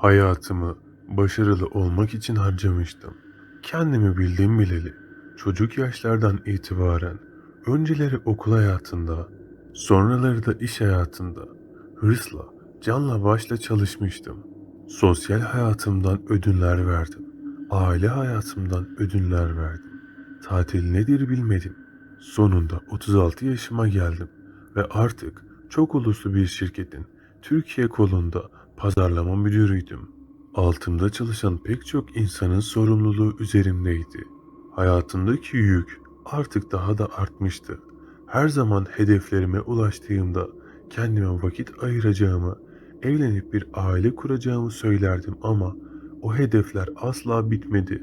Hayatımı başarılı olmak için harcamıştım. Kendimi bildiğim bileli çocuk yaşlardan itibaren önceleri okul hayatında, sonraları da iş hayatında hırsla, canla başla çalışmıştım. Sosyal hayatımdan ödünler verdim. Aile hayatımdan ödünler verdim. Tatil nedir bilmedim. Sonunda 36 yaşıma geldim ve artık çok uluslu bir şirketin Türkiye kolunda pazarlama müdürüydüm. Altımda çalışan pek çok insanın sorumluluğu üzerimdeydi. Hayatımdaki yük artık daha da artmıştı. Her zaman hedeflerime ulaştığımda kendime vakit ayıracağımı, evlenip bir aile kuracağımı söylerdim ama o hedefler asla bitmedi.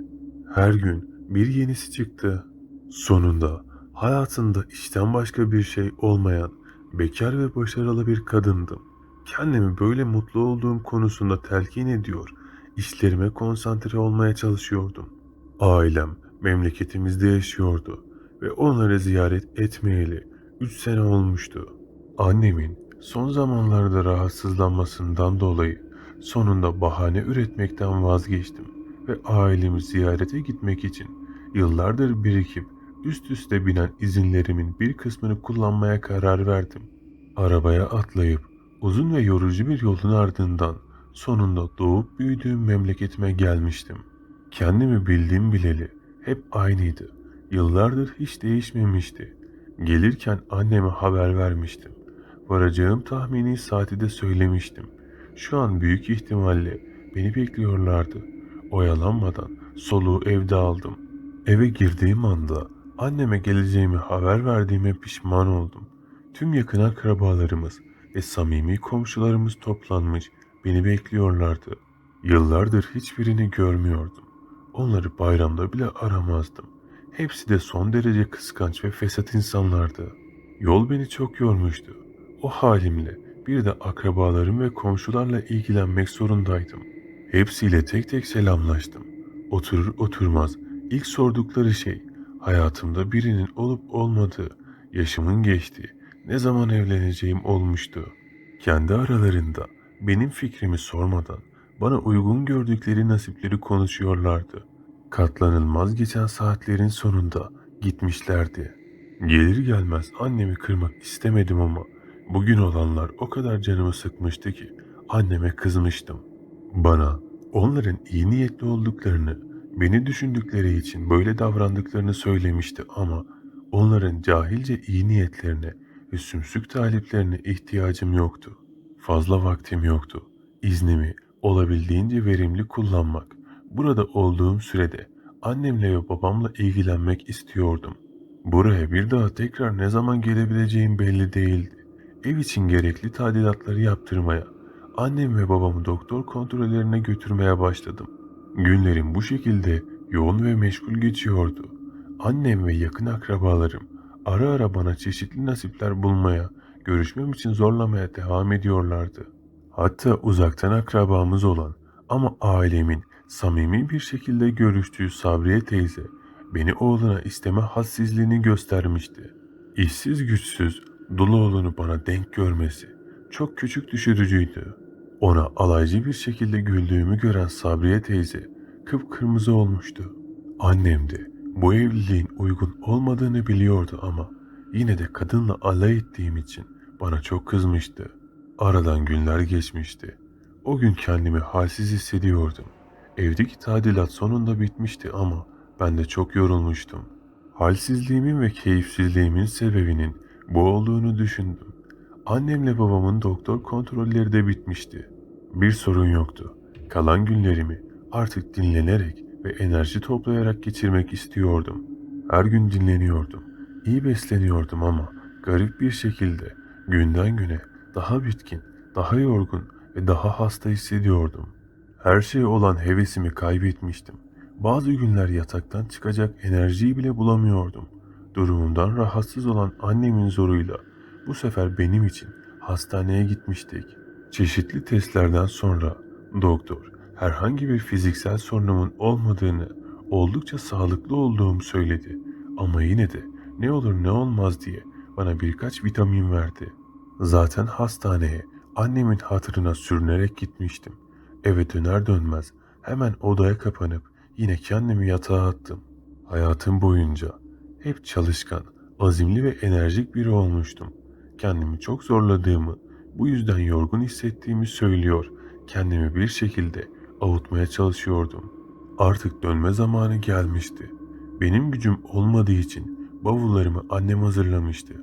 Her gün bir yenisi çıktı. Sonunda hayatında işten başka bir şey olmayan bekar ve başarılı bir kadındım. Kendimi böyle mutlu olduğum konusunda telkin ediyor, işlerime konsantre olmaya çalışıyordum. Ailem memleketimizde yaşıyordu ve onları ziyaret etmeyeli 3 sene olmuştu. Annemin son zamanlarda rahatsızlanmasından dolayı sonunda bahane üretmekten vazgeçtim ve ailemi ziyarete gitmek için yıllardır birikip üst üste binen izinlerimin bir kısmını kullanmaya karar verdim. Arabaya atlayıp uzun ve yorucu bir yolun ardından sonunda doğup büyüdüğüm memleketime gelmiştim. Kendimi bildiğim bileli hep aynıydı. Yıllardır hiç değişmemişti. Gelirken anneme haber vermiştim. Varacağım tahmini saati de söylemiştim. Şu an büyük ihtimalle beni bekliyorlardı. Oyalanmadan soluğu evde aldım. Eve girdiğim anda anneme geleceğimi haber verdiğime pişman oldum. Tüm yakın akrabalarımız ve samimi komşularımız toplanmış beni bekliyorlardı. Yıllardır hiçbirini görmüyordum. Onları bayramda bile aramazdım. Hepsi de son derece kıskanç ve fesat insanlardı. Yol beni çok yormuştu. O halimle bir de akrabalarım ve komşularla ilgilenmek zorundaydım. Hepsiyle tek tek selamlaştım. Oturur oturmaz ilk sordukları şey hayatımda birinin olup olmadığı, yaşımın geçtiği, ne zaman evleneceğim olmuştu. Kendi aralarında benim fikrimi sormadan bana uygun gördükleri nasipleri konuşuyorlardı. Katlanılmaz geçen saatlerin sonunda gitmişlerdi. Gelir gelmez annemi kırmak istemedim ama bugün olanlar o kadar canımı sıkmıştı ki anneme kızmıştım. Bana onların iyi niyetli olduklarını, beni düşündükleri için böyle davrandıklarını söylemişti ama onların cahilce iyi niyetlerine ve sümsük taliplerine ihtiyacım yoktu. Fazla vaktim yoktu. İznimi olabildiğince verimli kullanmak, burada olduğum sürede annemle ve babamla ilgilenmek istiyordum. Buraya bir daha tekrar ne zaman gelebileceğim belli değildi. Ev için gerekli tadilatları yaptırmaya, annem ve babamı doktor kontrollerine götürmeye başladım. Günlerim bu şekilde yoğun ve meşgul geçiyordu. Annem ve yakın akrabalarım ara ara bana çeşitli nasipler bulmaya, görüşmem için zorlamaya devam ediyorlardı. Hatta uzaktan akrabamız olan ama ailemin samimi bir şekilde görüştüğü Sabriye teyze beni oğluna isteme hassizliğini göstermişti. İşsiz güçsüz dul oğlunu bana denk görmesi çok küçük düşürücüydü. Ona alaycı bir şekilde güldüğümü gören Sabriye teyze kıpkırmızı olmuştu. Annem de bu evliliğin uygun olmadığını biliyordu ama yine de kadınla alay ettiğim için bana çok kızmıştı. Aradan günler geçmişti. O gün kendimi halsiz hissediyordum. Evdeki tadilat sonunda bitmişti ama ben de çok yorulmuştum. Halsizliğimin ve keyifsizliğimin sebebinin bu olduğunu düşündüm. Annemle babamın doktor kontrolleri de bitmişti. Bir sorun yoktu. Kalan günlerimi artık dinlenerek ve enerji toplayarak geçirmek istiyordum. Her gün dinleniyordum. İyi besleniyordum ama garip bir şekilde günden güne daha bitkin, daha yorgun ve daha hasta hissediyordum. Her şeye olan hevesimi kaybetmiştim. Bazı günler yataktan çıkacak enerjiyi bile bulamıyordum. Durumumdan rahatsız olan annemin zoruyla bu sefer benim için hastaneye gitmiştik. Çeşitli testlerden sonra doktor herhangi bir fiziksel sorunumun olmadığını, oldukça sağlıklı olduğumu söyledi. Ama yine de ne olur ne olmaz diye bana birkaç vitamin verdi. Zaten hastaneye annemin hatırına sürünerek gitmiştim. Eve döner dönmez hemen odaya kapanıp yine kendimi yatağa attım. Hayatım boyunca hep çalışkan, azimli ve enerjik biri olmuştum. Kendimi çok zorladığımı, bu yüzden yorgun hissettiğimi söylüyor, kendimi bir şekilde avutmaya çalışıyordum. Artık dönme zamanı gelmişti. Benim gücüm olmadığı için bavullarımı annem hazırlamıştı.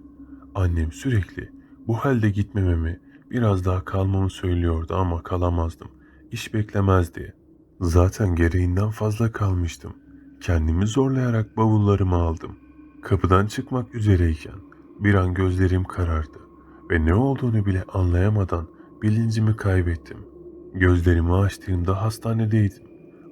Annem sürekli bu halde gitmememi, biraz daha kalmamı söylüyordu ama kalamazdım. İş beklemezdi. Zaten gereğinden fazla kalmıştım. Kendimi zorlayarak bavullarımı aldım. Kapıdan çıkmak üzereyken bir an gözlerim karardı ve ne olduğunu bile anlayamadan bilincimi kaybettim. Gözlerimi açtığımda hastanedeydim.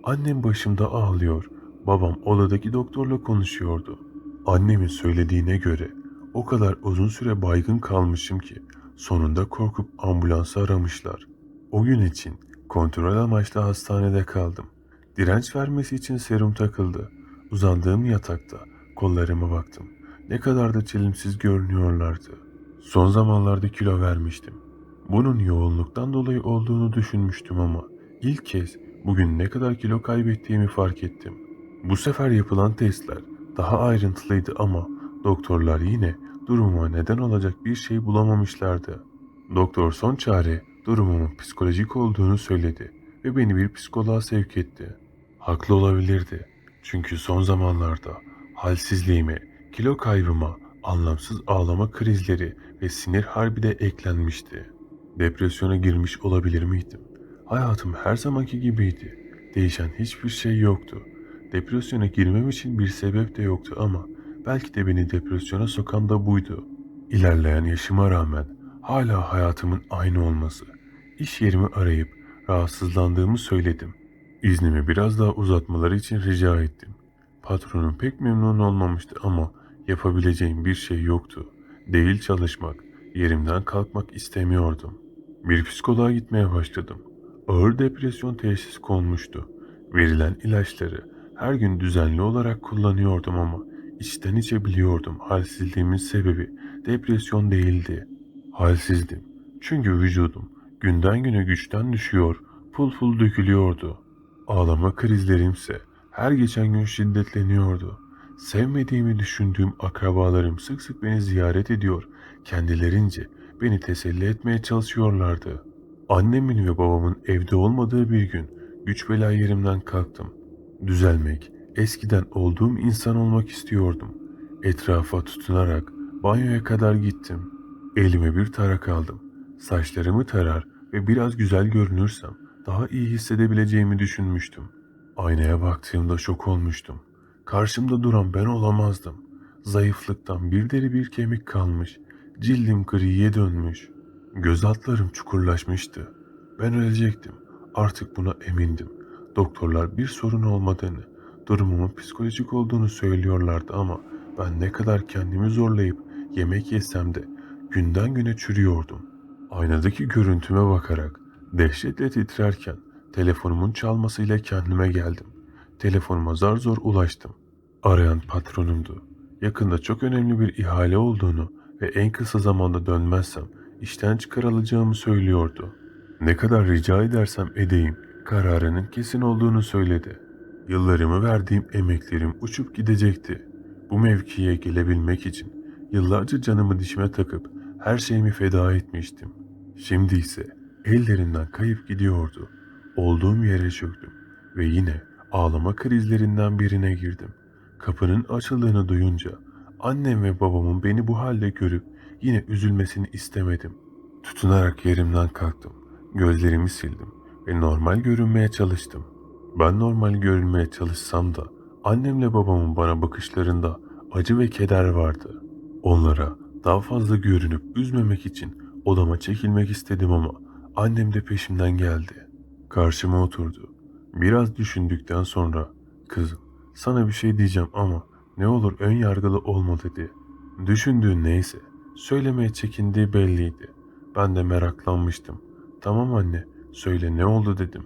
Annem başımda ağlıyor, babam odadaki doktorla konuşuyordu. Annemin söylediğine göre o kadar uzun süre baygın kalmışım ki sonunda korkup ambulansı aramışlar. O gün için kontrol amaçlı hastanede kaldım. Direnç vermesi için serum takıldı. Uzandığım yatakta kollarıma baktım. Ne kadar da çelimsiz görünüyorlardı. Son zamanlarda kilo vermiştim. Bunun yoğunluktan dolayı olduğunu düşünmüştüm ama ilk kez bugün ne kadar kilo kaybettiğimi fark ettim. Bu sefer yapılan testler daha ayrıntılıydı ama doktorlar yine durumuma neden olacak bir şey bulamamışlardı. Doktor son çare durumumun psikolojik olduğunu söyledi ve beni bir psikoloğa sevk etti. Haklı olabilirdi. Çünkü son zamanlarda halsizliğime, kilo kaybıma, anlamsız ağlama krizleri ve sinir harbi de eklenmişti. Depresyona girmiş olabilir miydim? Hayatım her zamanki gibiydi. Değişen hiçbir şey yoktu. Depresyona girmem için bir sebep de yoktu ama belki de beni depresyona sokan da buydu. İlerleyen yaşıma rağmen hala hayatımın aynı olması. İş yerimi arayıp rahatsızlandığımı söyledim. İznimi biraz daha uzatmaları için rica ettim. Patronum pek memnun olmamıştı ama yapabileceğim bir şey yoktu. Değil çalışmak, yerimden kalkmak istemiyordum. Bir psikoloğa gitmeye başladım. Ağır depresyon teşhis konmuştu. Verilen ilaçları her gün düzenli olarak kullanıyordum ama içten içe biliyordum halsizliğimin sebebi depresyon değildi. Halsizdim. Çünkü vücudum günden güne güçten düşüyor, pul pul dökülüyordu. Ağlama krizlerimse her geçen gün şiddetleniyordu. Sevmediğimi düşündüğüm akrabalarım sık sık beni ziyaret ediyor, kendilerince beni teselli etmeye çalışıyorlardı. Annemin ve babamın evde olmadığı bir gün güç bela yerimden kalktım. Düzelmek, eskiden olduğum insan olmak istiyordum. Etrafa tutunarak banyoya kadar gittim. Elime bir tarak aldım. Saçlarımı tarar ve biraz güzel görünürsem daha iyi hissedebileceğimi düşünmüştüm. Aynaya baktığımda şok olmuştum. Karşımda duran ben olamazdım. Zayıflıktan bir deri bir kemik kalmış. Cildim griye dönmüş. Göz altlarım çukurlaşmıştı. Ben ölecektim. Artık buna emindim. Doktorlar bir sorun olmadığını, durumumun psikolojik olduğunu söylüyorlardı ama ben ne kadar kendimi zorlayıp yemek yesem de günden güne çürüyordum. Aynadaki görüntüme bakarak dehşetle titrerken telefonumun çalmasıyla kendime geldim. Telefonuma zar zor ulaştım. Arayan patronumdu. Yakında çok önemli bir ihale olduğunu ve en kısa zamanda dönmezsem işten çıkarılacağımı söylüyordu. Ne kadar rica edersem edeyim kararının kesin olduğunu söyledi. Yıllarımı verdiğim emeklerim uçup gidecekti. Bu mevkiye gelebilmek için yıllarca canımı dişime takıp her şeyimi feda etmiştim. Şimdi ise ellerinden kayıp gidiyordu. Olduğum yere çöktüm ve yine ağlama krizlerinden birine girdim. Kapının açıldığını duyunca annem ve babamın beni bu halde görüp yine üzülmesini istemedim. Tutunarak yerimden kalktım. Gözlerimi sildim ve normal görünmeye çalıştım. Ben normal görünmeye çalışsam da annemle babamın bana bakışlarında acı ve keder vardı. Onlara daha fazla görünüp üzmemek için odama çekilmek istedim ama annem de peşimden geldi. Karşıma oturdu. Biraz düşündükten sonra kızım sana bir şey diyeceğim ama ne olur ön yargılı olma dedi. Düşündüğün neyse söylemeye çekindiği belliydi. Ben de meraklanmıştım. Tamam anne söyle ne oldu dedim.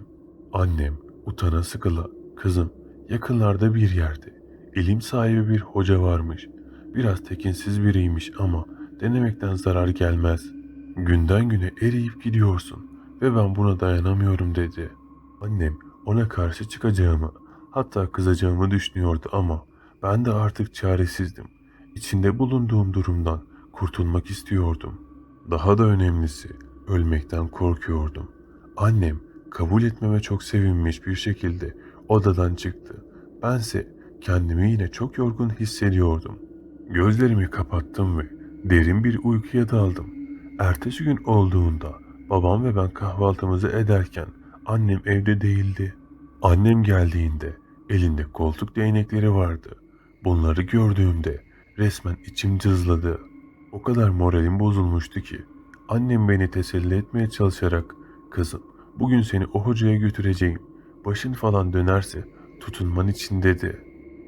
Annem utana sıkıla kızım yakınlarda bir yerde ilim sahibi bir hoca varmış. Biraz tekinsiz biriymiş ama denemekten zarar gelmez. Günden güne eriyip gidiyorsun ve ben buna dayanamıyorum dedi. Annem ona karşı çıkacağımı, hatta kızacağımı düşünüyordu ama ben de artık çaresizdim. İçinde bulunduğum durumdan kurtulmak istiyordum. Daha da önemlisi ölmekten korkuyordum. Annem kabul etmeme çok sevinmiş bir şekilde odadan çıktı. Bense kendimi yine çok yorgun hissediyordum. Gözlerimi kapattım ve derin bir uykuya daldım. Ertesi gün olduğunda babam ve ben kahvaltımızı ederken annem evde değildi. Annem geldiğinde elinde koltuk değnekleri vardı. Bunları gördüğümde resmen içim cızladı. O kadar moralim bozulmuştu ki annem beni teselli etmeye çalışarak kızım bugün seni o hocaya götüreceğim. Başın falan dönerse tutunman için dedi.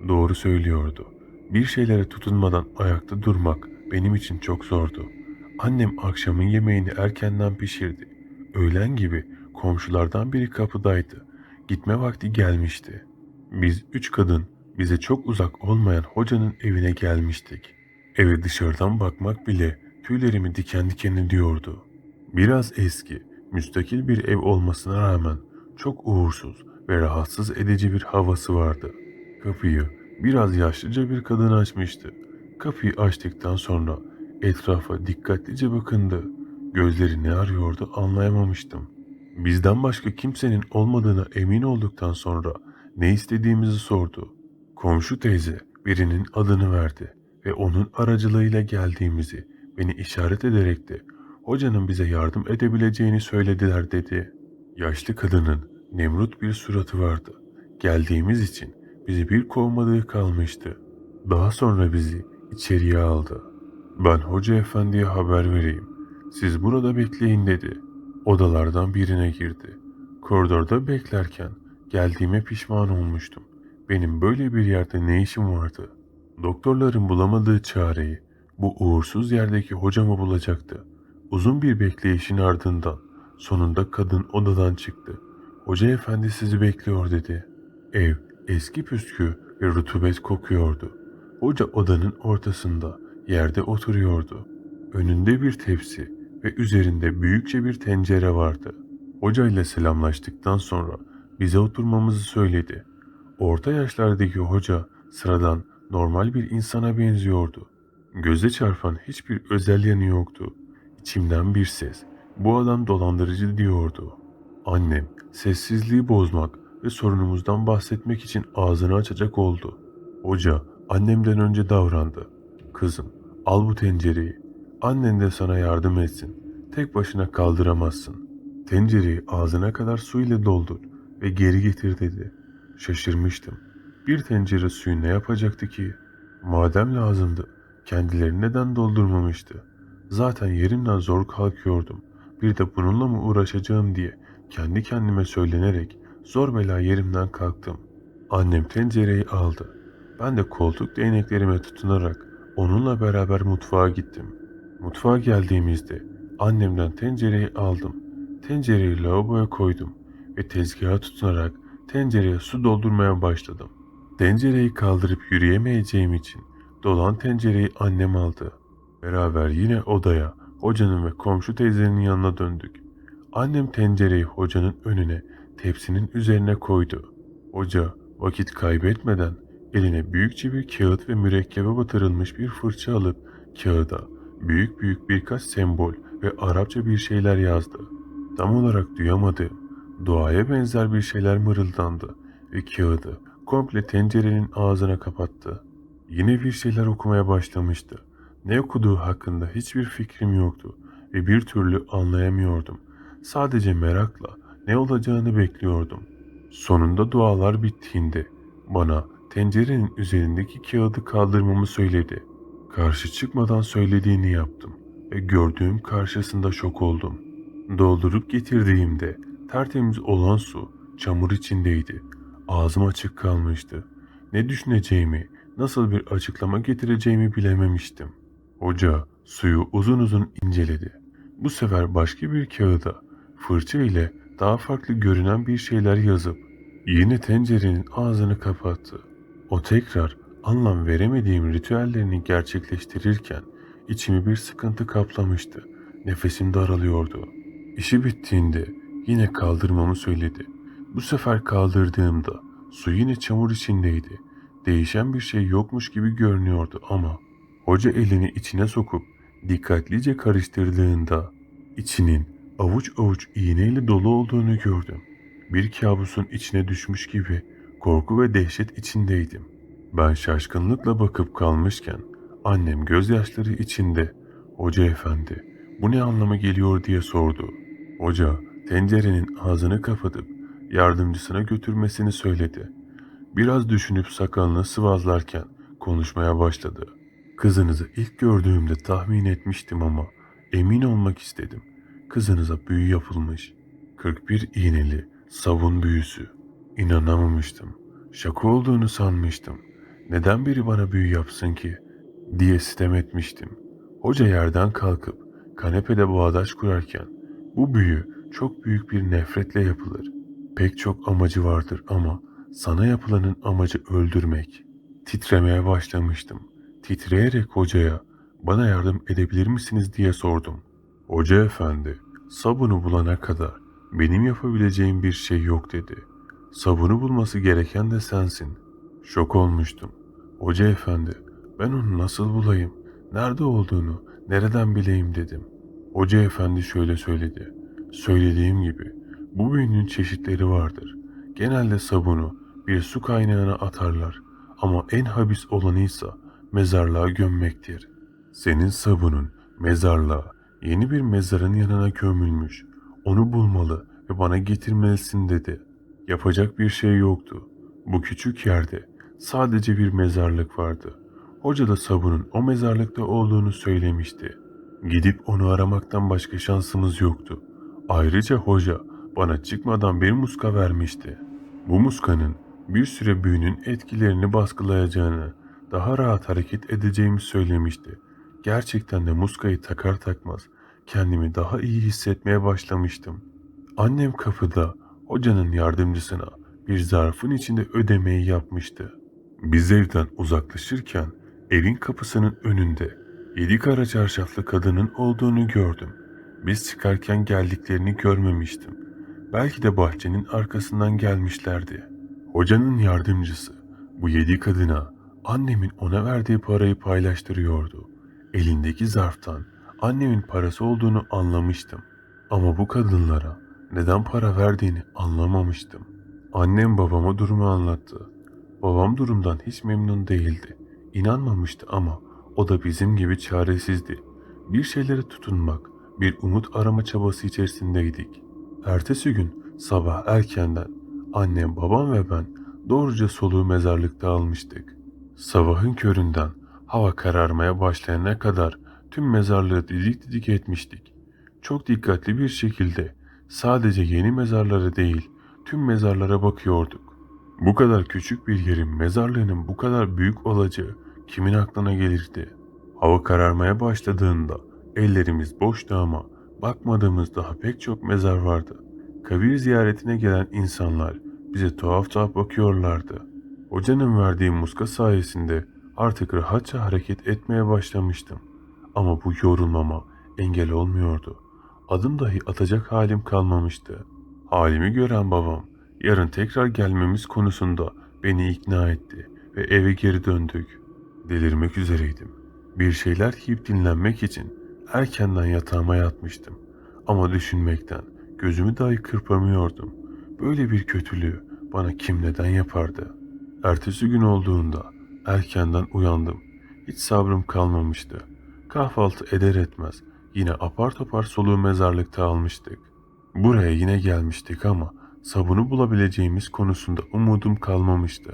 Doğru söylüyordu. Bir şeylere tutunmadan ayakta durmak benim için çok zordu. Annem akşamın yemeğini erkenden pişirdi. Öğlen gibi komşulardan biri kapıdaydı. Gitme vakti gelmişti. Biz üç kadın bize çok uzak olmayan hocanın evine gelmiştik. Eve dışarıdan bakmak bile tüylerimi diken diken ediyordu. Biraz eski, müstakil bir ev olmasına rağmen çok uğursuz ve rahatsız edici bir havası vardı. Kapıyı biraz yaşlıca bir kadın açmıştı. Kapıyı açtıktan sonra etrafa dikkatlice bakındı. Gözleri ne arıyordu anlayamamıştım. Bizden başka kimsenin olmadığına emin olduktan sonra ne istediğimizi sordu. Komşu teyze birinin adını verdi ve onun aracılığıyla geldiğimizi beni işaret ederek de hocanın bize yardım edebileceğini söylediler dedi. Yaşlı kadının Nemrut bir suratı vardı. Geldiğimiz için bizi bir kovmadığı kalmıştı. Daha sonra bizi içeriye aldı. Ben hoca efendiye haber vereyim. Siz burada bekleyin dedi. Odalardan birine girdi. Koridorda beklerken geldiğime pişman olmuştum. Benim böyle bir yerde ne işim vardı? Doktorların bulamadığı çareyi bu uğursuz yerdeki hocamı bulacaktı. Uzun bir bekleyişin ardından sonunda kadın odadan çıktı. Hoca efendi sizi bekliyor dedi. Ev eski püskü ve rutubet kokuyordu. Hoca odanın ortasında yerde oturuyordu. Önünde bir tepsi ve üzerinde büyükçe bir tencere vardı. Hoca ile selamlaştıktan sonra bize oturmamızı söyledi. Orta yaşlardaki hoca sıradan normal bir insana benziyordu. Göze çarpan hiçbir özel yanı yoktu. İçimden bir ses bu adam dolandırıcı diyordu. Annem sessizliği bozmak ve sorunumuzdan bahsetmek için ağzını açacak oldu. Hoca annemden önce davrandı. Kızım al bu tencereyi. Annen de sana yardım etsin. Tek başına kaldıramazsın. Tencereyi ağzına kadar su ile doldur ve geri getir dedi. Şaşırmıştım. Bir tencere suyu ne yapacaktı ki? Madem lazımdı, kendileri neden doldurmamıştı? Zaten yerimden zor kalkıyordum. Bir de bununla mı uğraşacağım diye kendi kendime söylenerek zor bela yerimden kalktım. Annem tencereyi aldı. Ben de koltuk değneklerime tutunarak onunla beraber mutfağa gittim. Mutfağa geldiğimizde annemden tencereyi aldım. Tencereyi lavaboya koydum ve tezgaha tutunarak tencereye su doldurmaya başladım. Tencereyi kaldırıp yürüyemeyeceğim için dolan tencereyi annem aldı. Beraber yine odaya, hocanın ve komşu teyzenin yanına döndük. Annem tencereyi hocanın önüne, tepsinin üzerine koydu. Hoca vakit kaybetmeden eline büyükçe bir kağıt ve mürekkebe batırılmış bir fırça alıp kağıda büyük büyük birkaç sembol ve Arapça bir şeyler yazdı. Tam olarak duyamadığım, duaya benzer bir şeyler mırıldandı ve kağıdı komple tencerenin ağzına kapattı. Yine bir şeyler okumaya başlamıştı. Ne okuduğu hakkında hiçbir fikrim yoktu ve bir türlü anlayamıyordum. Sadece merakla ne olacağını bekliyordum. Sonunda dualar bittiğinde bana tencerenin üzerindeki kağıdı kaldırmamı söyledi. Karşı çıkmadan söylediğini yaptım ve gördüğüm karşısında şok oldum. Doldurup getirdiğimde tertemiz olan su çamur içindeydi. Ağzım açık kalmıştı. Ne düşüneceğimi, nasıl bir açıklama getireceğimi bilememiştim. Hoca suyu uzun uzun inceledi. Bu sefer başka bir kağıda fırça ile daha farklı görünen bir şeyler yazıp yine tencerenin ağzını kapattı. O tekrar anlam veremediğim ritüellerini gerçekleştirirken içimi bir sıkıntı kaplamıştı. Nefesim daralıyordu. İşi bittiğinde yine kaldırmamı söyledi. Bu sefer kaldırdığımda su yine çamur içindeydi. Değişen bir şey yokmuş gibi görünüyordu ama hoca elini içine sokup dikkatlice karıştırdığında içinin avuç avuç iğneyle dolu olduğunu gördüm. Bir kabusun içine düşmüş gibi korku ve dehşet içindeydim. Ben şaşkınlıkla bakıp kalmışken annem gözyaşları içinde "Hoca efendi, bu ne anlama geliyor?" diye sordu. Hoca tencerenin ağzını kapatıp yardımcısına götürmesini söyledi. Biraz düşünüp sakalını sıvazlarken konuşmaya başladı. Kızınızı ilk gördüğümde tahmin etmiştim ama emin olmak istedim. Kızınıza büyü yapılmış. 41 iğneli savun büyüsü. İnanamamıştım. Şaka olduğunu sanmıştım. Neden biri bana büyü yapsın ki? diye sitem etmiştim. Hoca yerden kalkıp kanepede bağdaş kurarken bu büyü çok büyük bir nefretle yapılır. Pek çok amacı vardır ama sana yapılanın amacı öldürmek. Titremeye başlamıştım. Titreyerek hocaya bana yardım edebilir misiniz diye sordum. Hoca efendi, sabunu bulana kadar benim yapabileceğim bir şey yok dedi. Sabunu bulması gereken de sensin. Şok olmuştum. Hoca efendi, ben onu nasıl bulayım? Nerede olduğunu, nereden bileyim dedim. Hoca efendi şöyle söyledi. Söylediğim gibi bu büyünün çeşitleri vardır. Genelde sabunu bir su kaynağına atarlar ama en habis olanıysa mezarlığa gömmektir. Senin sabunun mezarlığa yeni bir mezarın yanına gömülmüş. Onu bulmalı ve bana getirmelisin dedi. Yapacak bir şey yoktu. Bu küçük yerde sadece bir mezarlık vardı. Hoca da sabunun o mezarlıkta olduğunu söylemişti. Gidip onu aramaktan başka şansımız yoktu. Ayrıca hoca bana çıkmadan bir muska vermişti. Bu muskanın bir süre büyünün etkilerini baskılayacağını, daha rahat hareket edeceğimi söylemişti. Gerçekten de muskayı takar takmaz kendimi daha iyi hissetmeye başlamıştım. Annem kapıda hocanın yardımcısına bir zarfın içinde ödemeyi yapmıştı. Biz evden uzaklaşırken evin kapısının önünde yedi kara çarşaflı kadının olduğunu gördüm. Biz çıkarken geldiklerini görmemiştim. Belki de bahçenin arkasından gelmişlerdi. Hocanın yardımcısı bu yedi kadına annemin ona verdiği parayı paylaştırıyordu. Elindeki zarftan annemin parası olduğunu anlamıştım. Ama bu kadınlara neden para verdiğini anlamamıştım. Annem babama durumu anlattı. Babam durumdan hiç memnun değildi. İnanmamıştı ama o da bizim gibi çaresizdi. Bir şeylere tutunmak, bir umut arama çabası içerisindeydik. Ertesi gün sabah erkenden annem, babam ve ben doğruca soluğu mezarlıkta almıştık. Sabahın köründen hava kararmaya başlayana kadar tüm mezarlığı didik didik etmiştik. Çok dikkatli bir şekilde sadece yeni mezarlara değil tüm mezarlara bakıyorduk. Bu kadar küçük bir yerin mezarlığının bu kadar büyük olacağı kimin aklına gelirdi? Hava kararmaya başladığında ellerimiz boştu ama bakmadığımız daha pek çok mezar vardı. Kabir ziyaretine gelen insanlar bize tuhaf tuhaf bakıyorlardı. Hocanın verdiği muska sayesinde artık rahatça hareket etmeye başlamıştım. Ama bu yorulmama engel olmuyordu. Adım dahi atacak halim kalmamıştı. Halimi gören babam yarın tekrar gelmemiz konusunda beni ikna etti ve eve geri döndük. Delirmek üzereydim. Bir şeyler yiyip dinlenmek için erkenden yatağıma yatmıştım. Ama düşünmekten gözümü dahi kırpamıyordum. Böyle bir kötülüğü bana kim neden yapardı? Ertesi gün olduğunda erkenden uyandım. Hiç sabrım kalmamıştı. Kahvaltı eder etmez yine apar topar soluğu mezarlıkta almıştık. Buraya yine gelmiştik ama sabunu bulabileceğimiz konusunda umudum kalmamıştı.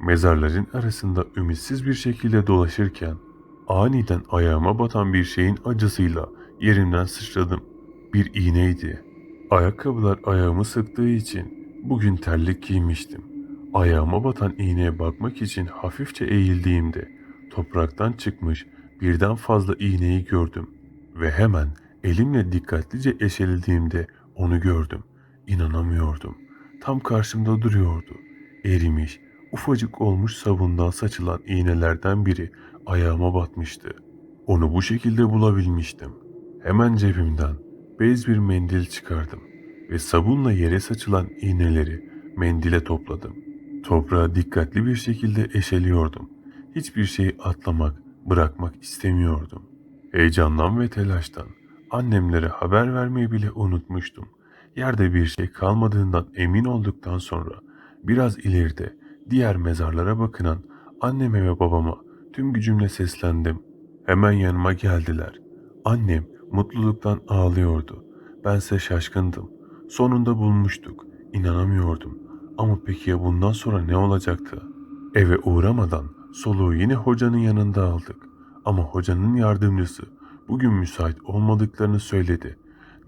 Mezarların arasında ümitsiz bir şekilde dolaşırken aniden ayağıma batan bir şeyin acısıyla yerimden sıçradım. Bir iğneydi. Ayakkabılar ayağımı sıktığı için bugün terlik giymiştim. Ayağıma batan iğneye bakmak için hafifçe eğildiğimde topraktan çıkmış birden fazla iğneyi gördüm ve hemen elimle dikkatlice eşelediğimde onu gördüm. İnanamıyordum. Tam karşımda duruyordu. Erimiş, ufacık olmuş sabundan saçılan iğnelerden biri ayağıma batmıştı. Onu bu şekilde bulabilmiştim. Hemen cebimden bez bir mendil çıkardım ve sabunla yere saçılan iğneleri mendile topladım. Toprağı dikkatli bir şekilde eşeliyordum. Hiçbir şeyi atlamak, bırakmak istemiyordum. Heyecandan ve telaştan annemlere haber vermeyi bile unutmuştum. Yerde bir şey kalmadığından emin olduktan sonra biraz ileride diğer mezarlara bakınan anneme ve babama tüm gücümle seslendim. Hemen yanıma geldiler. Annem mutluluktan ağlıyordu. Bense şaşkındım. Sonunda bulmuştuk. İnanamıyordum. Ama peki ya bundan sonra ne olacaktı? Eve uğramadan soluğu yine hocanın yanında aldık. Ama hocanın yardımcısı bugün müsait olmadıklarını söyledi.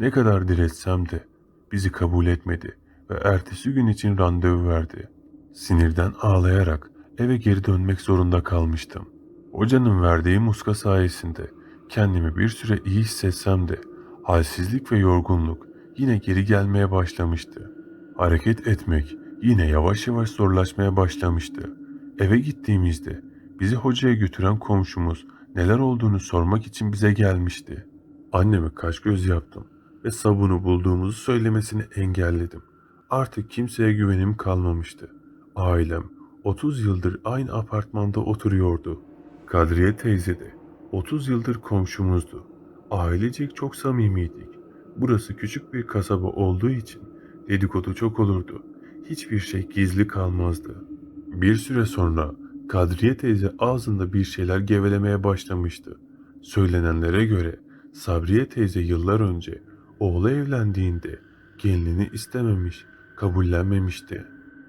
Ne kadar diretsem de bizi kabul etmedi ve ertesi gün için randevu verdi. Sinirden ağlayarak eve geri dönmek zorunda kalmıştım. Hocanın verdiği muska sayesinde kendimi bir süre iyi hissetsem de halsizlik ve yorgunluk yine geri gelmeye başlamıştı. Hareket etmek yine yavaş yavaş zorlaşmaya başlamıştı. Eve gittiğimizde bizi hocaya götüren komşumuz neler olduğunu sormak için bize gelmişti. Anneme kaş göz yaptım ve sabunu bulduğumuzu söylemesini engelledim. Artık kimseye güvenim kalmamıştı. Ailem 30 yıldır aynı apartmanda oturuyordu. Kadriye teyze de 30 yıldır komşumuzdu. Ailecek çok samimiydik. Burası küçük bir kasaba olduğu için dedikodu çok olurdu. Hiçbir şey gizli kalmazdı. Bir süre sonra Kadriye teyze ağzında bir şeyler gevelemeye başlamıştı. Söylenenlere göre Sabriye teyze yıllar önce oğlu evlendiğinde gelinini istememiş, kabullenmemişti.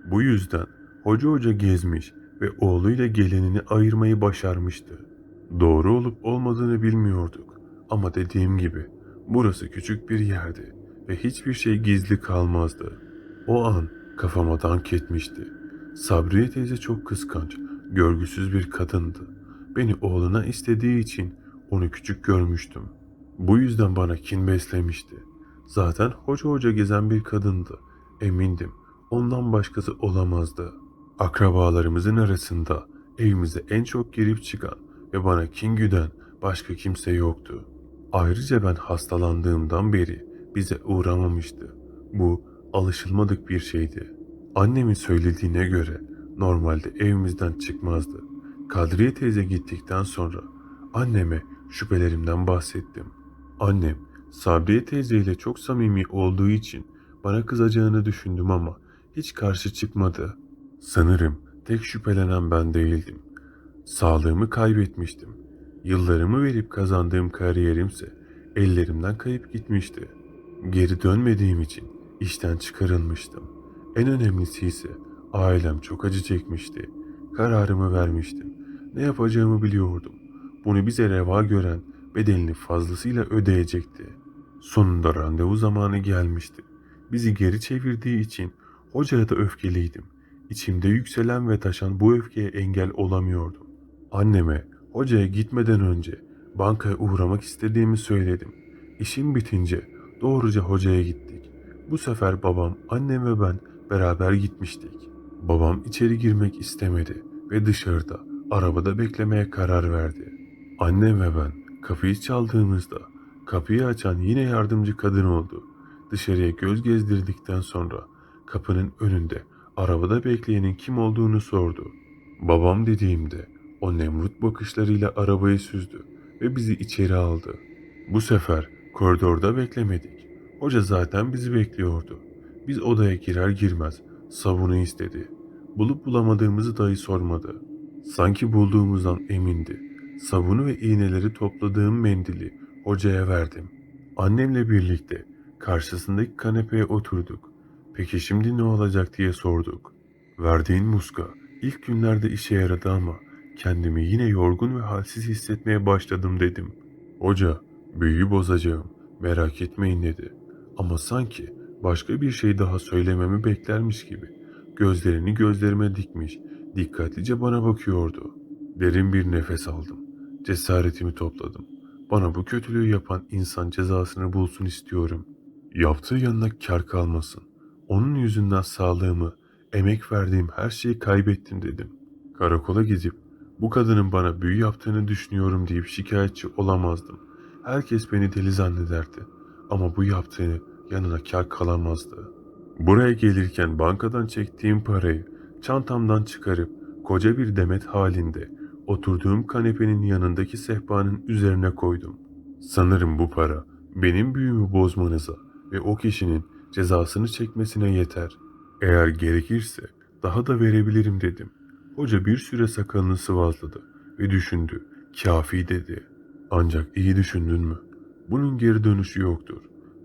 Bu yüzden hoca hoca gezmiş ve oğluyla gelinini ayırmayı başarmıştı. Doğru olup olmadığını bilmiyorduk ama dediğim gibi burası küçük bir yerdi ve hiçbir şey gizli kalmazdı. O an kafama dank etmişti. Sabriye teyze çok kıskanç, görgüsüz bir kadındı. Beni oğluna istediği için onu küçük görmüştüm. Bu yüzden bana kin beslemişti. Zaten hoca hoca gezen bir kadındı. Emindim ondan başkası olamazdı. Akrabalarımızın arasında evimize en çok girip çıkan ve bana kin güden başka kimse yoktu. Ayrıca ben hastalandığımdan beri bize uğramamıştı. Bu alışılmadık bir şeydi. Annemin söylediğine göre normalde evimizden çıkmazdı. Kadriye teyze gittikten sonra anneme şüphelerimden bahsettim. Annem Sabriye teyze ile çok samimi olduğu için bana kızacağını düşündüm ama hiç karşı çıkmadı. Sanırım tek şüphelenen ben değildim. Sağlığımı kaybetmiştim. Yıllarımı verip kazandığım kariyerimse ellerimden kayıp gitmişti. Geri dönmediğim için işten çıkarılmıştım. En önemlisi ise ailem çok acı çekmişti. Kararımı vermiştim. Ne yapacağımı biliyordum. Bunu bize reva gören bedelini fazlasıyla ödeyecekti. Sonunda randevu zamanı gelmişti. Bizi geri çevirdiği için hocaya da öfkeliydim. İçimde yükselen ve taşan bu öfkeye engel olamıyordum. Anneme hocaya gitmeden önce bankaya uğramak istediğimi söyledim. İşim bitince doğruca hocaya gittik. Bu sefer babam, annem ve ben beraber gitmiştik. Babam içeri girmek istemedi ve dışarıda arabada beklemeye karar verdi. Annem ve ben kapıyı çaldığımızda kapıyı açan yine yardımcı kadın oldu. Dışarıya göz gezdirdikten sonra kapının önünde arabada bekleyenin kim olduğunu sordu. Babam dediğimde o nemrut bakışlarıyla arabayı süzdü ve bizi içeri aldı. Bu sefer koridorda beklemedik. Hoca zaten bizi bekliyordu. Biz odaya girer girmez sabunu istedi. Bulup bulamadığımızı dahi sormadı. Sanki bulduğumuzdan emindi. Sabunu ve iğneleri topladığım mendili hocaya verdim. Annemle birlikte karşısındaki kanepeye oturduk. Peki şimdi ne olacak diye sorduk. Verdiğin muska ilk günlerde işe yaradı ama kendimi yine yorgun ve halsiz hissetmeye başladım dedim. Hoca büyüyü bozacağım merak etmeyin dedi. Ama sanki başka bir şey daha söylememi beklermiş gibi gözlerini gözlerime dikmiş dikkatlice bana bakıyordu. Derin bir nefes aldım. Cesaretimi topladım. Bana bu kötülüğü yapan insan cezasını bulsun istiyorum. Yaptığı yanına kar kalmasın. Onun yüzünden sağlığımı, emek verdiğim her şeyi kaybettim dedim. Karakola gidip bu kadının bana büyü yaptığını düşünüyorum deyip şikayetçi olamazdım. Herkes beni deli zannederdi. Ama bu yaptığını yanına kar kalamazdı. Buraya gelirken bankadan çektiğim parayı çantamdan çıkarıp koca bir demet halinde oturduğum kanepenin yanındaki sehpanın üzerine koydum. Sanırım bu para benim büyümü bozmanıza ve o kişinin cezasını çekmesine yeter. Eğer gerekirse daha da verebilirim dedim. Hoca bir süre sakalını sıvazladı ve düşündü. Kafi dedi. Ancak iyi düşündün mü? Bunun geri dönüşü yoktur.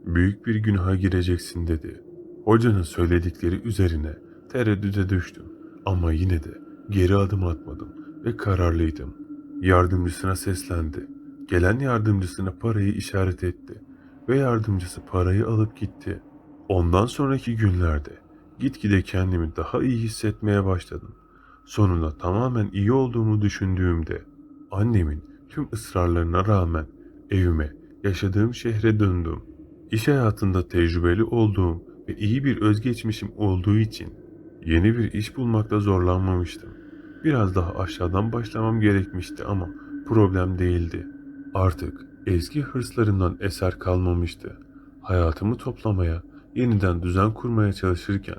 Büyük bir günaha gireceksin dedi. Hocanın söyledikleri üzerine tereddüte düştüm. Ama yine de geri adım atmadım ve kararlıydım. Yardımcısına seslendi. Gelen yardımcısına parayı işaret etti ve yardımcısı parayı alıp gitti. Ondan sonraki günlerde gitgide kendimi daha iyi hissetmeye başladım. Sonunda tamamen iyi olduğumu düşündüğümde annemin tüm ısrarlarına rağmen evime, yaşadığım şehre döndüm. İş hayatında tecrübeli olduğum ve iyi bir özgeçmişim olduğu için yeni bir iş bulmakta zorlanmamıştım. Biraz daha aşağıdan başlamam gerekmişti ama problem değildi. Artık eski hırslarımdan eser kalmamıştı. Hayatımı toplamaya, yeniden düzen kurmaya çalışırken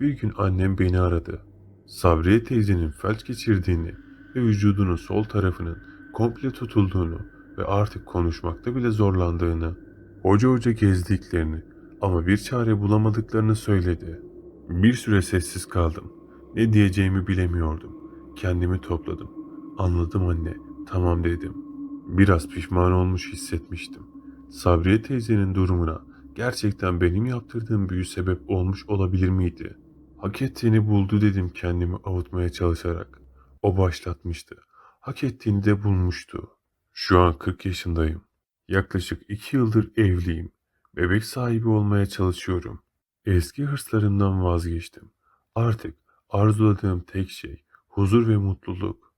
bir gün annem beni aradı. Sabriye teyzenin felç geçirdiğini ve vücudunun sol tarafının komple tutulduğunu ve artık konuşmakta bile zorlandığını, hoca hoca gezdiklerini ama bir çare bulamadıklarını söyledi. Bir süre sessiz kaldım. Ne diyeceğimi bilemiyordum. Kendimi topladım. Anladım anne, tamam dedim. Biraz pişman olmuş hissetmiştim. Sabriye teyzenin durumuna gerçekten benim yaptırdığım büyü sebep olmuş olabilir miydi? Hak ettiğini buldu dedim kendimi avutmaya çalışarak. O başlatmıştı. Hak ettiğini de bulmuştu. Şu an 40 yaşındayım. Yaklaşık 2 yıldır evliyim. Bebek sahibi olmaya çalışıyorum. Eski hırslarımdan vazgeçtim. Artık arzuladığım tek şey huzur ve mutluluk.